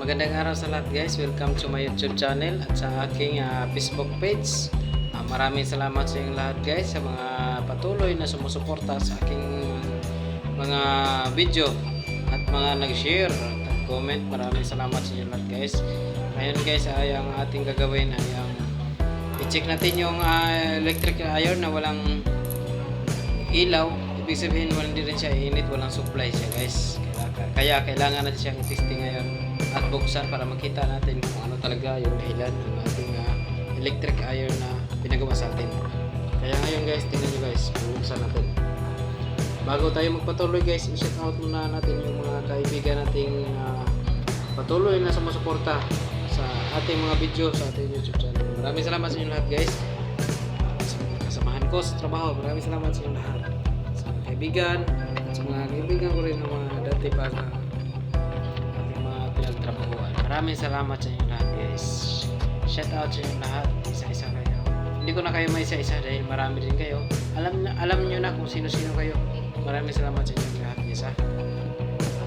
magandang araw sa lahat guys. Welcome to my YouTube channel at sa aking ah, Facebook page. Ah, maraming salamat sa inyong lahat guys sa mga patuloy na sumusuporta sa aking mga video at mga nag-share at comment. Maraming salamat sa inyong lahat guys. Ngayon guys ay ang ating gagawin ay ang i-check natin yung ah, electric iron na walang ilaw. Ibig sabihin wala din siya init, walang supply siya guys. Kaya, kailangan natin siyang i-testing ngayon at buksan para makita natin kung ano talaga yung dahilan ng ating ah, electric iron na pinagawa sa atin. Kaya ngayon guys, tingnan nyo guys, buksan natin. Bago tayo magpatuloy guys, i-shout out muna natin yung mga kaibigan nating ah, patuloy na sumusuporta sa ating mga video sa ating YouTube channel. Maraming salamat sa inyo lahat guys sa mga kasamahan ko sa trabaho. Maraming salamat sa inyo lahat. Sa mga kaibigan, at sa mga kaibigan ko rin ng mga dati pa na mga pinagtrabahuan. Maraming salamat sa inyo lahat guys. Shout out sa inyo lahat. Isa-isa kayo. Hindi ko na kayo may isa-isa dahil marami din kayo. Alam na, alam niyo na kung sino-sino kayo. Maraming salamat sa inyo lahat guys ha.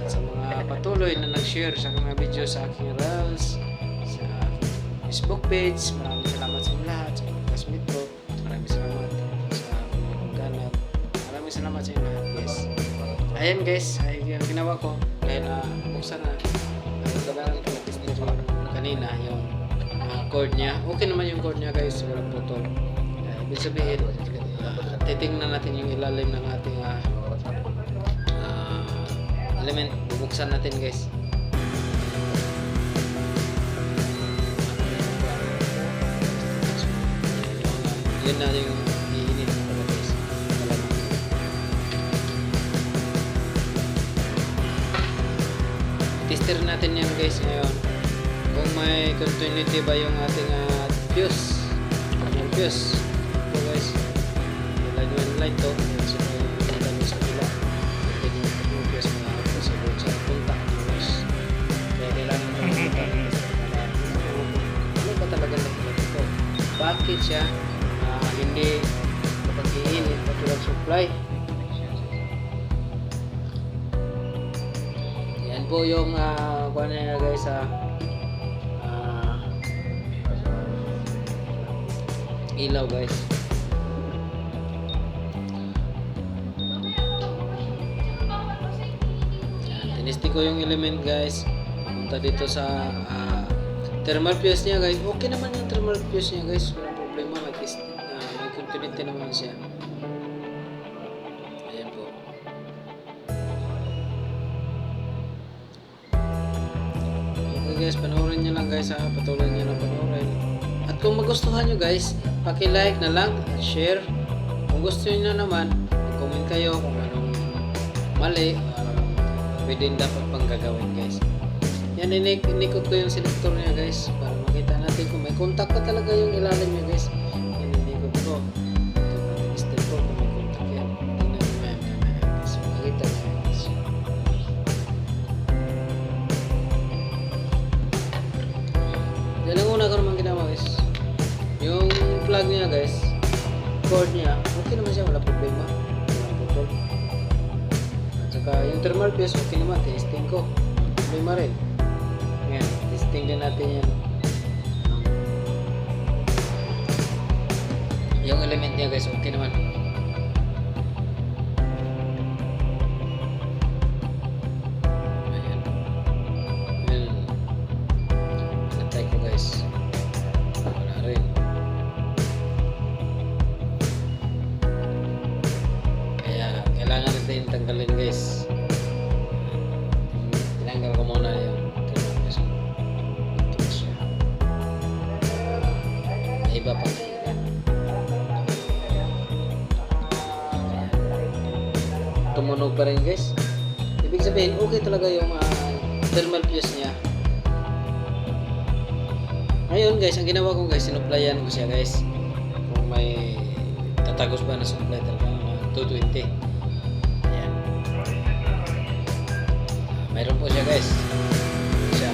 At sa mga patuloy na nag-share sa mga video sa aking reels, sa aking Facebook page, maraming salamat sa inyo lahat. Sa mga classmate ko, maraming salamat sa mga pagkanat. Maraming salamat sa inyo lahat guys. Ayan guys, ay yung ginawa ko dahil uh, buksan na ang kailangan ko na yung kanina yung ah, cord niya. Okay naman yung cord niya guys, walang putol. Uh, ibig sabihin, ah, titingnan natin yung ilalim ng ating ah, ah, element. Bubuksan natin guys. Yun na yung Tester natin yan guys ngayon. Kung may continuity ba yung ating uh, fuse. Yung fuse. Ito guys. Light yung light to. Yan sa yung sa pila. Ito yung fuse na sa sa punta. Kaya kailangan mo makita. Ano ba talaga na ito? Bakit siya ah, hindi kapag iinit at walang supply? Po yung uh, kuha na guys sa ah, ilaw guys. Yan, tinisting ko yung element guys. Punta dito sa ah, thermal fuse niya guys. Okay naman yung thermal fuse niya guys. Walang problema. May, ah, may continuity naman siya. Guys, panoorin nyo lang guys ha. Patuloy nyo lang panoorin. At kung magustuhan nyo guys, paki-like na lang at share. Kung gusto nyo naman, comment kayo kung anong mali, uh, pwede dapat pang gagawin guys. Yan, inik inikot ko yung selector niya guys para makita natin kung may contact pa talaga yung ilalim niya guys. Yan, inikot ko. Guys. Yung plug niya guys, cord niya, okay naman siya, wala problema. Wala putol. At saka yung thermal fuse, okay naman, testing ko. Problema rin. Yan, testing din natin yan. Yung element niya guys, okay naman. Sabihin, okay talaga yung ah, thermal fuse niya. Ngayon guys, ang ginawa ko guys, sinuplayan ko siya guys. Kung may tatagos ba na supply talaga na 220. Ayan. Mayroon po siya guys. Siya.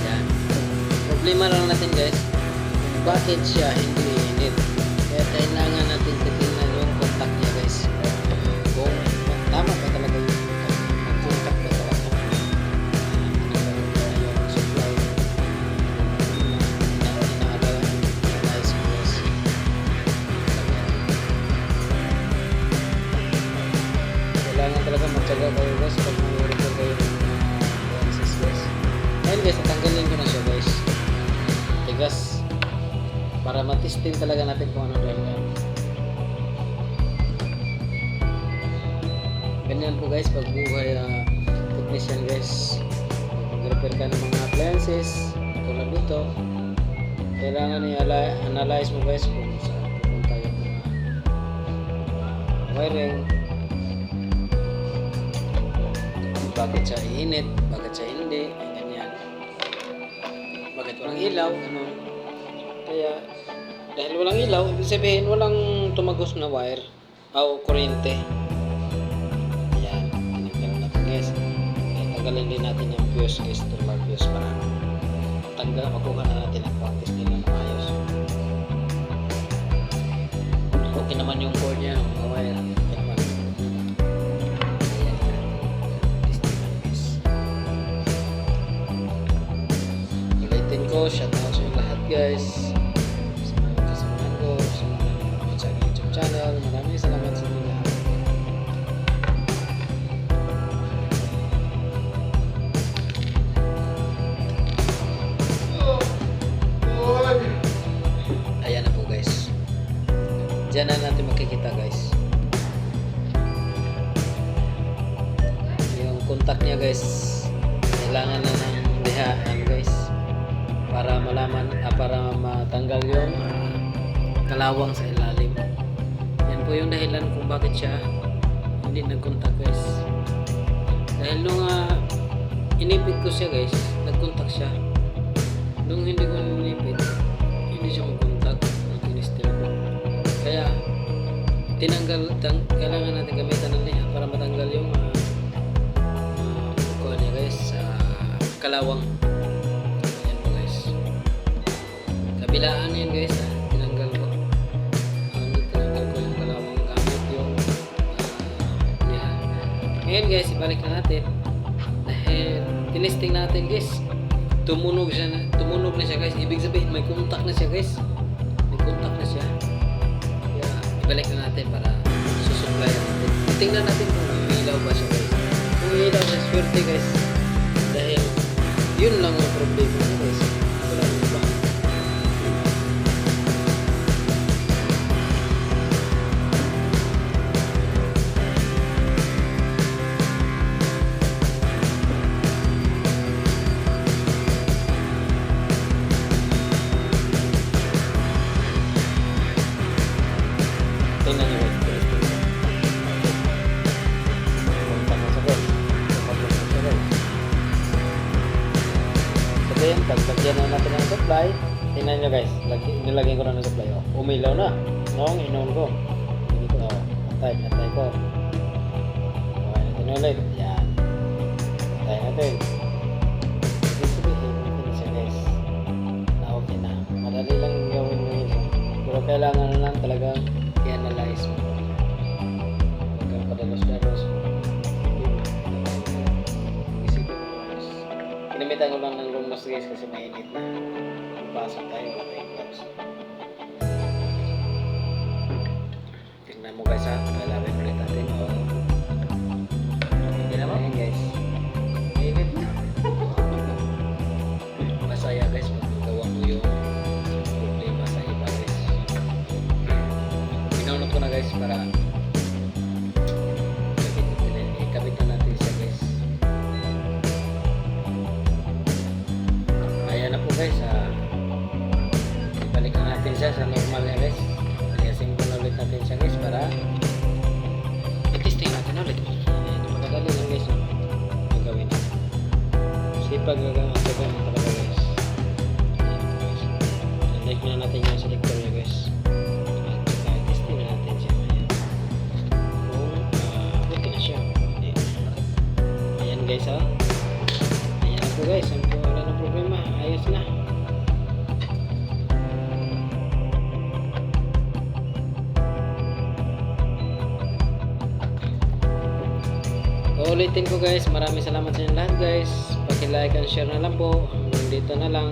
Ayan. Problema lang natin guys, bakit siya hindi init. Kaya kailangan magtyaga kayo guys pag may-record kayo ng lenses guys ayun guys tatanggalin ko na siya guys. Tigas para matistin talaga natin kung ano talaga ganyan po guys pag buhay uh, technician guys. Mag-repair ka ng mga appliances tulad dito kailangan i-analyze mo guys kung saan pupunta yung mga wiring bakit siya iinit, bakit siya hindi, ay ganyan. Bakit walang ilaw, ano. Kaya, dahil walang ilaw, ibig sabihin walang tumagos na wire o kuryente. Ayan, tinanggal natin guys. Kaya tagalin din natin yung fuse guys, thermal fuse para tanggal, makuha na natin ang practice guys. Sa mga ko, sa mga aking YouTube channel. Maraming salamat sa inyo lahat. Ayan na po guys. Diyan na natin makikita guys. Yung contact niya guys, kailangan na ng lihaan guys para malaman ah, para matanggal yung ah, kalawang sa ilalim. Yan po yung dahilan kung bakit siya hindi nag-contact guys. Dahil nung ah, inipit ko siya guys, nag-contact siya. Nung hindi ko inipit, hindi siya mag-contact ng tinistil ko. Kaya tinanggal, tang, kailangan natin gamitan ng liha para matanggal yung uh, kuha niya guys sa kalawang kabilaan yan guys. Ah, tinanggal ko. Um, tinanggal ko yung kalawang gamit yung uh, yan. Ngayon guys ibalik na natin. Dahil tinesting natin guys. Tumunog siya na tumunog na siya guys. Ibig sabihin may contact na siya guys. May contact na siya. Kaya ibalik na natin para susupply natin. Tingnan natin kung may ilaw ba siya guys. Kung may ilaw siya swerte guys. Dahil yun lang ang problema guys guys, lagi, nilagyan ko na ng supply. Oh, umilaw na. Noong inon ko. Hindi ko, oh, antay, antay ko. Okay, natin ulit. Yan. Antay natin. Ibig sabihin, okay na siya guys. Na okay na. Madali lang gawin mo yun. Pero kailangan na lang talaga i-analyze mo. Huwag kang padalos-dalos. Isipin mo guys. Kinamitan ko lang ng lumos guys kasi mainit na. Pasok tayo Ha, lalawin ulit natin. Hindi naman Ayan, guys. Mainit na. Masaya guys pag magawa mo yung problema sa iba guys. Pinaunod ko na guys para kabit, ikabit na natin siya guys. Ayan na po guys. ah ibalik na natin siya sa normal natin siya guys para i-testing natin ulit. Ayan, madali lang guys. yung Gagawin. Sipag gagawin gagawin talaga guys. Ayan. Like na natin yung selector niya guys. Ayan. Ah. Ayan. Ayan guys ha. Ayan na po guys. Ayan ulitin ko guys, maraming salamat sa inyo lahat guys. Paki-like and share na lang po. Hanggang dito na lang.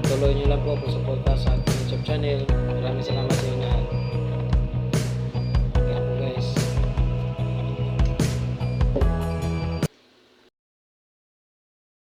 Patuloy nyo lang po pag suporta sa aking YouTube channel. Maraming salamat sa inyo lahat.